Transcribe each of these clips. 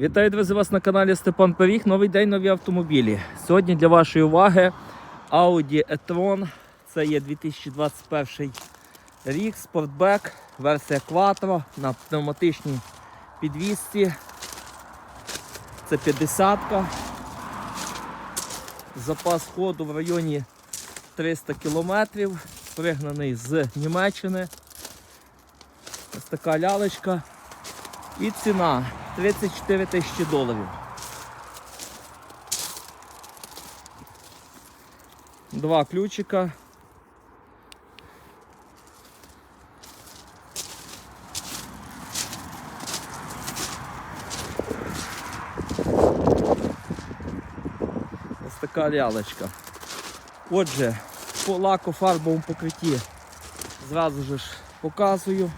Вітаю друзі, вас на каналі Степан Пиріг. Новий день, нові автомобілі. Сьогодні для вашої уваги Audi e-tron. Це є 2021 рік, спортбек, версія Quattro на пневматичній підвісці. Це 50-ка. Запас ходу в районі 300 км. Пригнаний з Німеччини. Ось така лялечка. І ціна 34 тисячі доларів. Два ключика. Ось така лялечка. Отже, по лакофарбовому покритті зразу ж показую.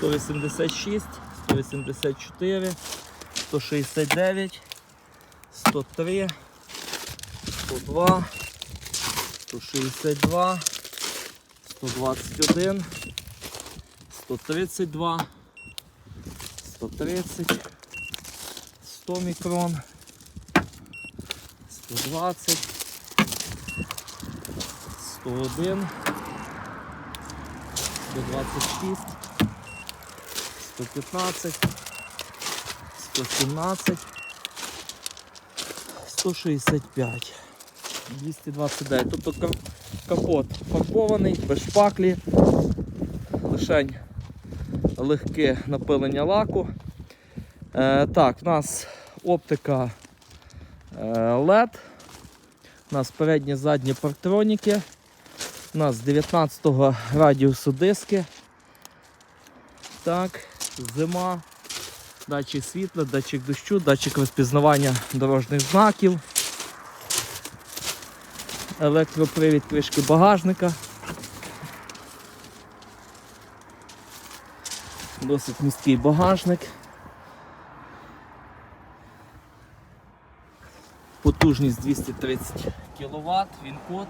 186, 184, 169, 103, 102, 162, 121, 132, 130, 100 мікрон, 120, 101, 126. 115, 117, 165, 229. Тобто капот фарбований, без шпаклі, лишень легке напилення лаку. Е, так, в нас оптика е, LED, у нас передні задні парктроніки, у нас 19 радіусу диски. Так, зима, датчик світла, датчик дощу, датчик розпізнавання дорожніх знаків, електропривід кришки багажника. Досить міський багажник. Потужність 230 кВт, він код.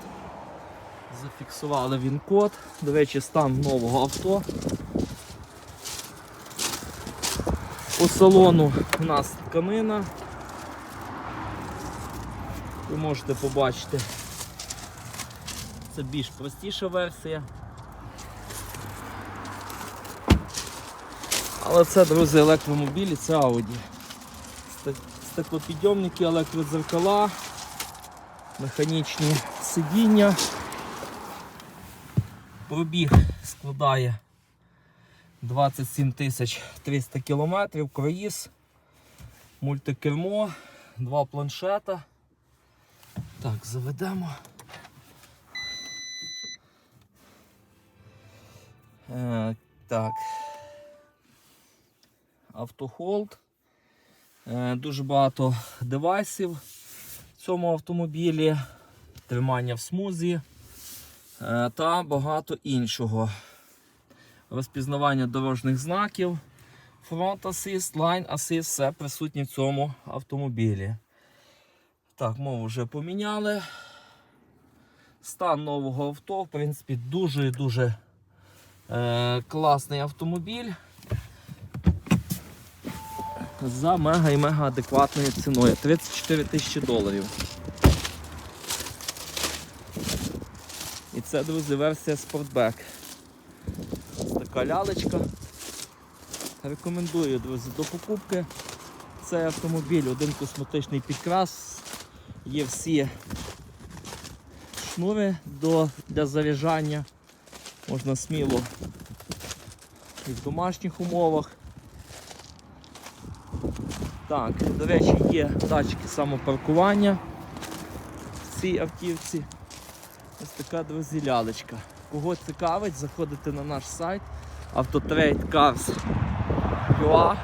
Зафіксували він код. До речі, стан нового авто. По салону у нас тканина. Ви можете побачити. Це більш простіша версія. Але це, друзі, електромобілі, це Audi. Стеклопідйомники, електродзеркала, механічні сидіння. Пробіг складає 27 тисяч 300 кілометрів, круїз, мультикермо, два планшета. Так, заведемо. Е, так. Автохолд. Е, дуже багато девайсів в цьому автомобілі, тримання в смузі е, та багато іншого розпізнавання дорожніх знаків, фронт асист, лайн асист, все присутнє в цьому автомобілі. Так, мову вже поміняли. Стан нового авто, в принципі, дуже і дуже е, класний автомобіль. За мега і мега адекватною ціною. 34 тисячі доларів. І це, друзі, версія Sportback. Ось така лялечка. Рекомендую, до покупки. Цей автомобіль, один косметичний підкрас. Є всі шнури до, для заряджання. Можна сміло і в домашніх умовах. Так, до речі, є датчики самопаркування в цій автівці. Ось така, друзі, лялечка. Кого цікавить, заходите на наш сайт autotradeCars.ua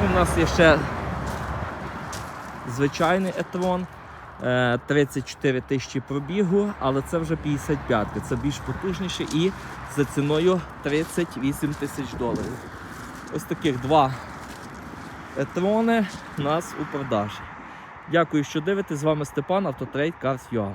Ну, У нас є ще звичайний етрон е, 34 тисячі пробігу, але це вже 55 Це більш потужніше і за ціною 38 тисяч доларів. Ось таких два етрони у нас у продажі. Дякую, що дивитесь. З вами Степан, Автотрейд Cars.ua.